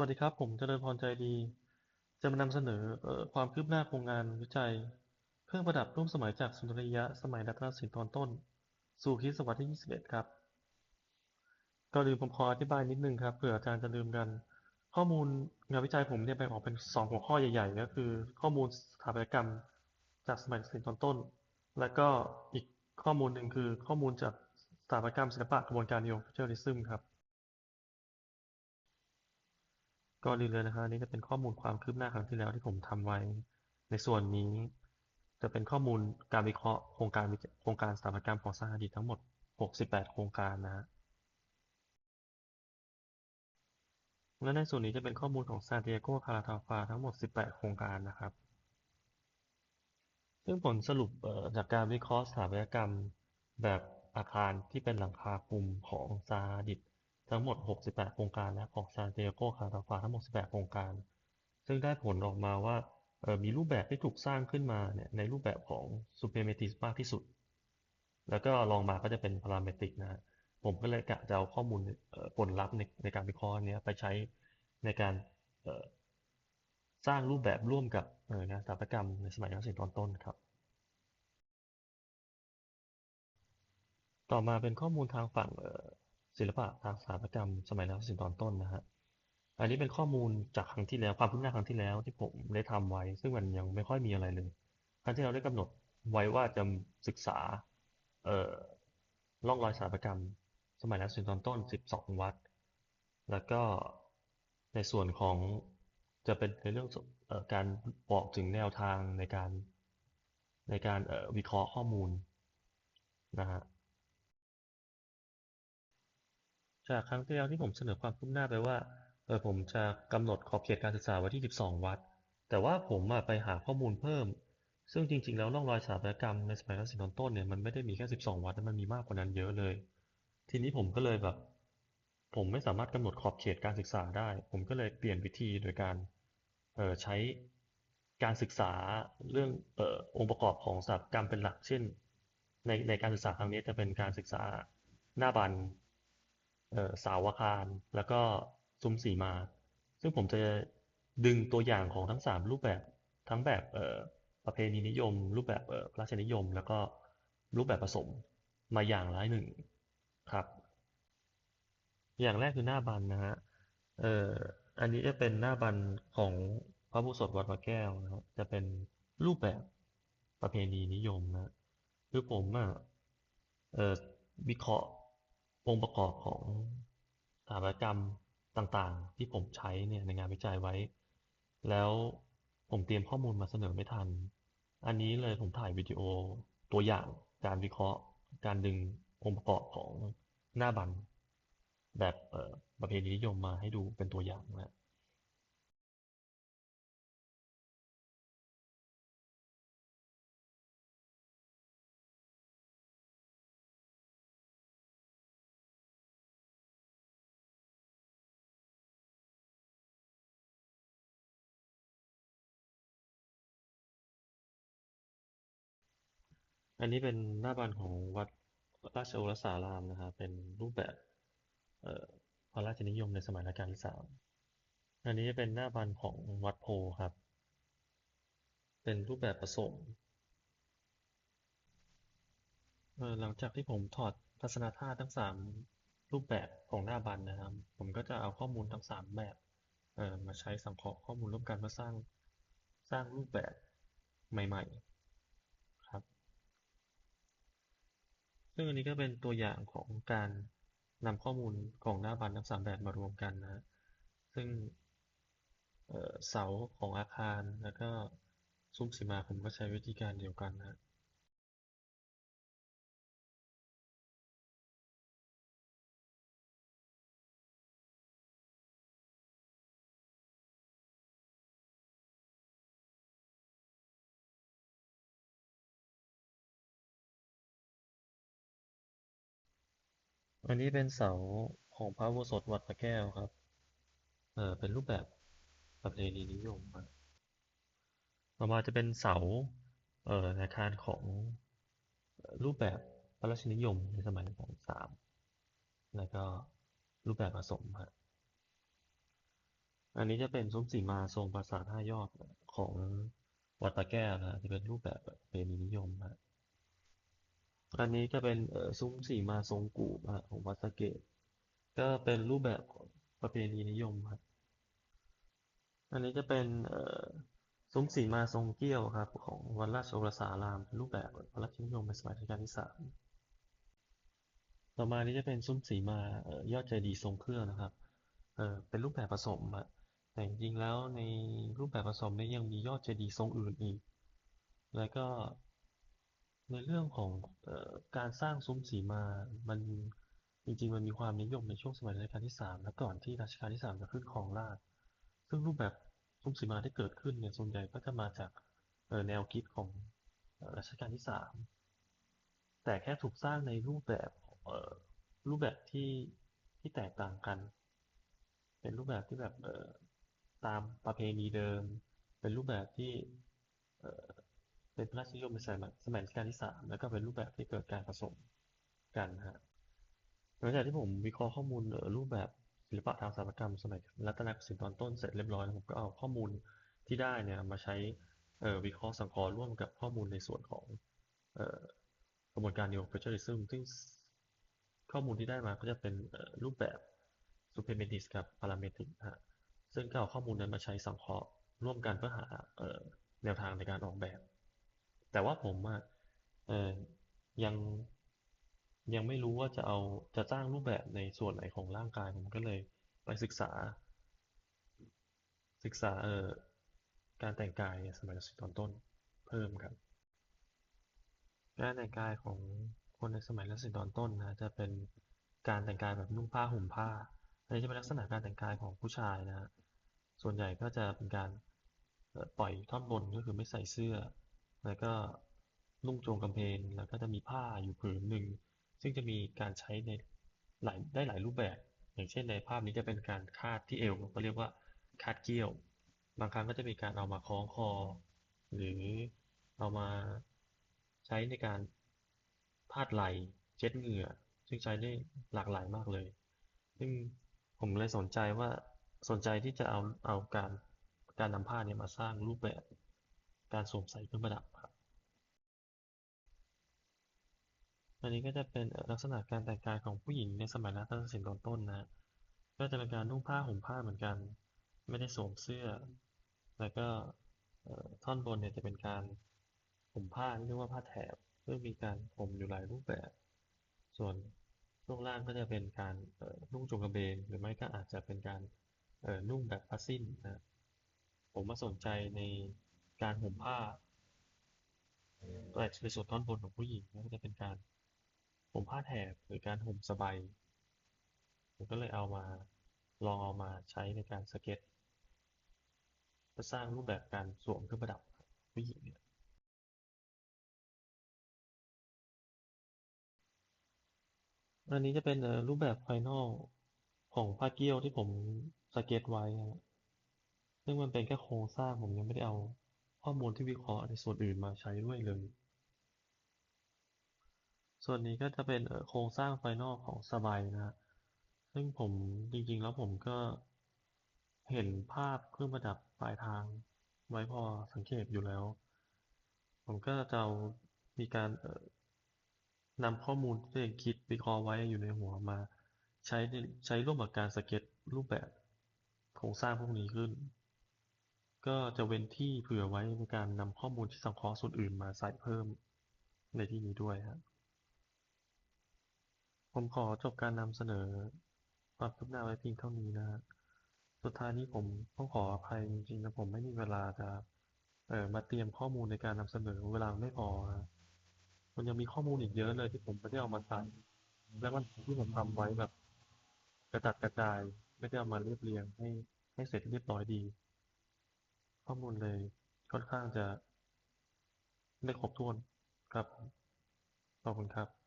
วัสดีครับ ผมเจริญพร ใจดี จะมานำเสนอเอ่อความคืบหน้าโครงงานวิจัย เครื่องประดับร่วมสมัยจากสุนทรียะสมัยรัตนสินตอนต้น สู่คริสตศตวรรษที่ 21 ครับก่อนอื่นผมขออธิบายนิดนึงครับเผื่ออาจารย์จะลืมกัน ข้อมูลงานวิจัยผมเนี่ยแบ่งออกเป็น 2 หัวข้อใหญ่ๆก็คือ ข้อมูลสถาปัตยกรรมจากสมัยรัตนสินตอนต้น และก็อีกข้อมูลหนึ่งคือข้อมูลจากสถาปัตยกรรมศิลปะกระบวนการนิยมฟิวเจอริซึมครับ ก่อนอื่นเลยนะฮะนี่จะเป็นข้อมูลความคืบหน้าครั้งที่แล้วที่ผมทำไว้ ในส่วนนี้ จะเป็นข้อมูลการวิเคราะห์โครงการโครงการสถาปัตยกรรมของสหดิตทั้งหมด 68 โครงการนะฮะและในส่วนนี้จะเป็นข้อมูลของซานติอาโกคาราทาฟาทั้งหมด 18 โครงการนะครับ ซึ่งผลสรุปจากการวิเคราะห์สถาปัตยกรรมแบบอาคารที่เป็นหลังคาคลุมของซาดิต ทั้งหมด 68 โครงการและของซานติอาโกคาราทาฟาทั้งหมด 18 โครงการ ซึ่งได้ผลออกมาว่ามีรูปแบบที่ถูกสร้างขึ้นมาเนี่ยในรูปแบบของ Suprematis มากที่สุด แล้วก็ลองมาก็จะเป็น Parametric นะผมก็เลยกะจะเอาข้อมูลผลลัพธ์ในในการวิเคราะห์นี้ไปใช้ในการสร้างรูปแบบร่วมกับเอองานสถาปัตยกรรมในสมัยรัชกาลตอนต้นครับ ต่อมาเป็นข้อมูลทางฝั่ง ศิลปะทางสถาปัตยกรรมสมัยรัชกาลตอนต้นนะฮะ อันนี้เป็นข้อมูลจากครั้งที่แล้วความคืบหน้าครั้งที่แล้วที่ผมได้ทำไว้ ซึ่งมันยังไม่ค่อยมีอะไรเลย ครั้งที่เราได้กำหนดไว้ว่าจะศึกษา เอ่อร่องรอยสถาปัตยกรรม สมัยรัชกาลตอนต้น 12 วัด แล้วก็ในส่วนของจะเป็นในเรื่องออการบอกถึงแนวทางในการในการวิเคราะห์ข้อมูลนะฮะ จากครั้งที่แล้วที่ผมเสนอความคืบหน้าไปว่าเออผมจะกำหนดขอบเขตการศึกษาไว้ที่ 12 วัด แต่ว่าผมไปหาข้อมูลเพิ่ม ซึ่งจริง ๆ แล้วร่องรอยสถาปัตยกรรมในสมัยรัชกาลตอนต้นเนี่ยมันไม่ได้มีแค่ 12 วัดมันมีมากกว่านั้นเยอะเลย ทีนี้ผมก็เลยแบบ ผมไม่สามารถกำหนดขอบเขตการศึกษาได้ ผมก็เลยเปลี่ยนวิธีโดยการเออใช้การศึกษาเรื่องเอ่อองค์ประกอบของสถาปัตยกรรมเป็นหลัก เช่น ในในการศึกษาครั้งนี้จะเป็นการศึกษาหน้าบัน สาอาคาร แล้วก็ซุ้มสีมา ซึ่งผมจะดึงตัวอย่างของทั้งสามรูปแบบทั้งแบบประเพณีนิยม รูปแบบพระราชนิยม แล้วก็รูปแบบผสมมาอย่างละหนึ่งครับ อย่างแรกคือหน้าบันนะฮะเอ่ออันนี้จะเป็นหน้าบันของพระอุโบสถวัดพระแก้วนะครับจะเป็นรูปแบบประเพณีนิยมนะคือผมอะเอ่อวิเคราะห์ องค์ประกอบของสถาปัตยกรรมต่างๆ ที่ผมใช้เนี่ยในงานวิจัยไว้ แล้วผมเตรียมข้อมูลมาเสนอไม่ทัน อันนี้เลยผมถ่ายวิดีโอตัวอย่างการวิเคราะห์ การดึงองค์ประกอบของหน้าบัน แบบประเพณีนิยมมาให้ดูเป็นตัวอย่างนะ อันนี้เป็นหน้าบันของวัดราชโอรสารามนะครับ เป็นรูปแบบเอ่อพระราชนิยมในสมัยรัชกาลที่สามอันนี้เป็นหน้าบันของวัดโพครับ เป็นรูปแบบผสมเอ่อหลังจากที่ผมถอดทัศนธาตุทั้งสามรูปแบบของหน้าบันนะครับ ผมก็จะเอาข้อมูลทั้งสามแบบเอ่อมาใช้สังเคราะห์ข้อมูลร่วมกันเพื่อสร้างสร้างรูปแบบใหม่ ๆ ครับ ซึ่งอันนี้ก็เป็นตัวอย่างของการนำข้อมูลของหน้าบันทั้งสามแบบมารวมกันนะ ซึ่งเอ่อเสาของอาคารแล้วก็ซุ้มสีมาผมก็ใช้วิธีการเดียวกันนะ อันนี้เป็นเสาของพระอุโสถวัดพระแก้วครับ เออเป็นรูปแบบประเพณีนิยมครับต่อมาจะเป็นเสา เอ่อในอาคารของรูปแบบพระราชนิยมในสมัยรัชกาลที่สามแล้วก็รูปแบบผสมครับอันนี้จะเป็นซุ้มสีมาทรงปราสาทห้ายอดของวัดตะแก้วนะจะเป็นรูปแบบแบบประเพณีนิยมฮะ อันนี้จะเป็นเอ่อซุ้มสีมาทรงกู่ฮะของวัดสะเกษก็เป็นรูปแบบของประเพณีนิยมครับ อันนี้จะเป็นเอ่อซุ้มสีมาทรงเกี้ยวครับ ของวัดราชโอรสารามเป็นรูปแบบพระราชนิยมในสมัยรัชกาลที่สามต่อมานี้จะเป็นซุ้มสีมาเอ่อยอดเจดีย์ทรงเครื่องนะครับเอ่อเป็นรูปแบบผสมอะแต่จริงๆแล้วในรูปแบบผสมนี้ยังมียอดเจดีย์ทรงอื่นอีก แล้วก็ ในเรื่องของเอ่อการสร้างซุ้มสีมา มันจริงๆมันมีความนิยมในช่วงสมัยรัชกาลที่สามและก่อนที่รัชกาลที่สามจะขึ้นครองราชย์ซึ่งรูปแบบซุ้มสีมาที่เกิดขึ้นเนี่ยส่วนใหญ่ก็จะมาจากเอ่อแนวคิดของรัชกาลที่สามแต่แค่ถูกสร้างในรูปแบบเอ่อรูปแบบที่ที่แตกต่างกัน เป็นรูปแบบที่แบบเอ่อตามประเพณีเดิม เป็นรูปแบบที่เอ่อ เป็นพระราชนิยมในสมัยสมัยรัชกาลที่สามแล้วก็เป็นรูปแบบที่เกิดการผสมกันนะฮะหลังจากที่ผมวิเคราะห์ข้อมูลรูปแบบศิลปะทางสถาปัตยกรรมสมัยรัตนโกสินทร์ตอนต้นเสร็จเรียบร้อยแล้วผมก็เอาข้อมูลที่ได้เนี่ยมาใช้เอ่อวิเคราะห์สังเคราะห์ร่วมกับข้อมูลในส่วนของเอ่อกระบวนการ neo-futurism ซึ่งข้อมูลที่ได้มาก็จะเป็นรูปแบบ supremacist กับ parametric ฮะซึ่งก็เอาข้อมูลนั้นมาใช้สังเคราะห์ร่วมกันเพื่อหาเอ่อแนวทางในการออกแบบ แต่ว่าผมอะเอ่อยังยังไม่รู้ว่าจะเอาจะสร้างรูปแบบในส่วนไหนของร่างกายผมก็เลยไปศึกษา ศึกษาเอ่อการแต่งกายในสมัยรัชกาลตอนต้นเพิ่มครับ การแต่งกายของคนในสมัยรัชกาลตอนต้นนะจะเป็นการแต่งกายแบบนุ่งผ้าห่มผ้าอันนี้จะเป็นลักษณะการแต่งกายของผู้ชายนะส่วนใหญ่ก็จะเป็นการปล่อยท่อนบนก็คือไม่ใส่เสื้อ แล้วก็นุ่งโจงกำเบนแล้วก็จะมีผ้าอยู่ผืนหนึ่ง ซึ่งจะมีการใช้ในหลายได้หลายรูปแบบ อย่างเช่นในภาพนี้จะเป็นการคาดที่เอวก็เรียกว่าคาดเกี้ยว บางครั้งก็จะมีการเอามาคล้องคอ หรือเอามาใช้ในการพาดไหลเช็ดเหงื่อ ซึ่งใช้ได้หลากหลายมากเลย ซึ่งผมเลยสนใจว่าสนใจที่จะเอาเอาการการนำผ้าเนี่ยมาสร้างรูปแบบ การสวมใส่เครื่องประดับครับ อันนี้ก็จะเป็นลักษณะการแต่งกายของผู้หญิงในสมัยรัตนโกสินทร์ตอนต้นนะ ก็จะเป็นการนุ่งผ้าห่มผ้าเหมือนกัน ไม่ได้สวมเสื้อ แล้วก็ท่อนบนเนี่ยจะเป็นการห่มผ้าเรียกว่าผ้าแถบซึ่งมีการห่มอยู่หลายรูปแบบ ส่วนช่วงล่างก็จะเป็นการนุ่งโจงกระเบน หรือไม่ก็อาจจะเป็นการนุ่งแบบผ้าสิ้นนะ ผมมาสนใจใน การห่มผ้าตัวในส่วนท่อนบนของผู้หญิงก็จะเป็นการห่มผ้าแถบหรือการห่มสบายผมก็เลยเอามาลองเอามาใช้ในการสเก็ตเพื่อสร้างรูปแบบการสวมเครื่องประดับผู้หญิงเนี่ยอันนี้จะเป็นรูปแบบภายนอกของผ้าเกี้ยวที่ผมสเก็ตไว้นะซึ่งมันเป็นแค่โครงสร้างผมยังไม่ได้เอา ข้อมูลที่วิเคราะห์ในส่วนอื่นมาใช้ด้วยเลย ส่วนนี้ก็จะเป็นโครงสร้างภายนอกของสบายนะฮะซึ่งผมจริงๆ แล้วผมก็เห็นภาพเครื่องประดับปลายทางไว้พอสังเกตอยู่แล้ว ผมก็จะมีการนำข้อมูลที่ตัวเองคิดวิเคราะห์ไว้อยู่ในหัวมา ใช้ในใช้ร่วมกับการสเก็ตรูปแบบโครงสร้างพวกนี้ขึ้น ก็จะเว้นที่เผื่อไว้ในการนำข้อมูลที่สังเคราะห์ส่วนอื่นมาใส่เพิ่มในที่นี้ด้วยครับผมขอจบการนำเสนอความคืบหน้าไว้เพียงเท่านี้นะสุดท้ายนี้ผมต้องขออภัยจริงๆนะผมไม่มีเวลาจะเออมาเตรียมข้อมูลในการนำเสนอเวลาไม่พอนะมันยังมีข้อมูลอีกเยอะเลยที่ผมไม่ได้เอามาใส่และมันที่ผมทำไว้แบบ กระจัดกระจายไม่ได้เอามาเรียบเรียงให้ให้เสร็จเรียบร้อยดี ข้อมูลเลยค่อนข้างจะได้ครบถ้วนครับขอบคุณครับ